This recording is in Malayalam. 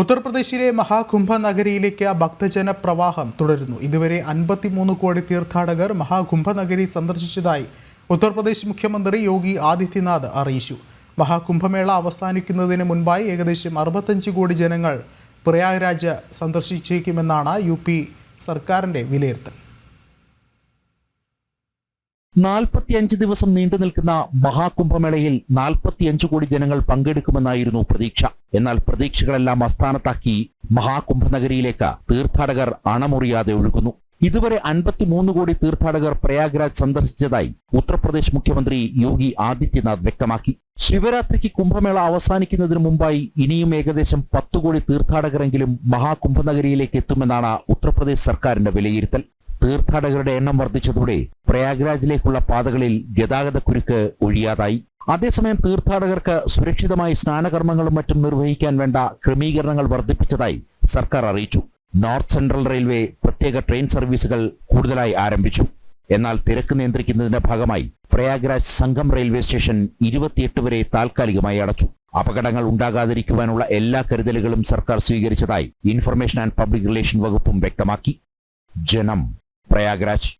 ഉത്തർപ്രദേശിലെ മഹാകുംഭ നഗരിയിലേക്ക് ഭക്തജന പ്രവാഹം തുടരുന്നു. ഇതുവരെ അൻപത്തിമൂന്ന് കോടി തീർത്ഥാടകർ മഹാകുംഭ നഗരി സന്ദർശിച്ചതായി ഉത്തർപ്രദേശ് മുഖ്യമന്ത്രി യോഗി ആദിത്യനാഥ് അറിയിച്ചു. മഹാകുംഭമേള അവസാനിക്കുന്നതിന് മുൻപായി ഏകദേശം അറുപത്തഞ്ച് കോടി ജനങ്ങൾ പ്രയാഗ്രാജ് സന്ദർശിച്ചേക്കുമെന്നാണ് യു പി സർക്കാരിന്റെ വിലയിരുത്തൽ. നാൽപ്പത്തിയഞ്ച് ദിവസം നീണ്ടു നിൽക്കുന്ന മഹാകുംഭമേളയിൽ നാൽപ്പത്തിയഞ്ച് കോടി ജനങ്ങൾ പങ്കെടുക്കുമെന്നായിരുന്നു പ്രതീക്ഷ. എന്നാൽ പ്രതീക്ഷകളെല്ലാം അസ്ഥാനത്താക്കി മഹാകുംഭനഗരിയിലേക്ക് തീർത്ഥാടകർ അണമുറിയാതെ ഒഴുകുന്നു. ഇതുവരെ അൻപത്തിമൂന്ന് കോടി തീർത്ഥാടകർ പ്രയാഗ്രാജ് സന്ദർശിച്ചതായി ഉത്തർപ്രദേശ് മുഖ്യമന്ത്രി യോഗി ആദിത്യനാഥ് വ്യക്തമാക്കി. ശിവരാത്രിക്ക് കുംഭമേള അവസാനിക്കുന്നതിന് മുമ്പായി ഇനിയും ഏകദേശം പത്തു കോടി തീർത്ഥാടകരെങ്കിലും മഹാകുംഭനഗരിയിലേക്ക് എത്തുമെന്നാണ് ഉത്തർപ്രദേശ് സർക്കാരിന്റെ വിലയിരുത്തൽ. തീർത്ഥാടകരുടെ എണ്ണം വർദ്ധിച്ചതോടെ പ്രയാഗ്രാജിലേക്കുള്ള പാതകളിൽ ഗതാഗതക്കുരുക്ക് ഒഴിയാതായി. അതേസമയം തീർത്ഥാടകർക്ക് സുരക്ഷിതമായി സ്നാനകർമ്മങ്ങളും മറ്റും നിർവഹിക്കാൻ വേണ്ട ക്രമീകരണങ്ങൾ വർദ്ധിപ്പിച്ചതായി സർക്കാർ അറിയിച്ചു. നോർത്ത് സെൻട്രൽ റെയിൽവേ പ്രത്യേക ട്രെയിൻ സർവീസുകൾ കൂടുതലായി ആരംഭിച്ചു. എന്നാൽ തിരക്ക് നിയന്ത്രിക്കുന്നതിന്റെ ഭാഗമായി പ്രയാഗ്രാജ് സംഘം റെയിൽവേ സ്റ്റേഷൻ ഇരുപത്തിയെട്ട് വരെ താൽക്കാലികമായി അടച്ചു. അപകടങ്ങൾ ഉണ്ടാകാതിരിക്കുവാനുള്ള എല്ലാ കരുതലുകളും സർക്കാർ സ്വീകരിച്ചതായി ഇൻഫർമേഷൻ ആൻഡ് പബ്ലിക് റിലേഷൻ വകുപ്പും വ്യക്തമാക്കി. ജനം പ്രയാഗ്രാജ്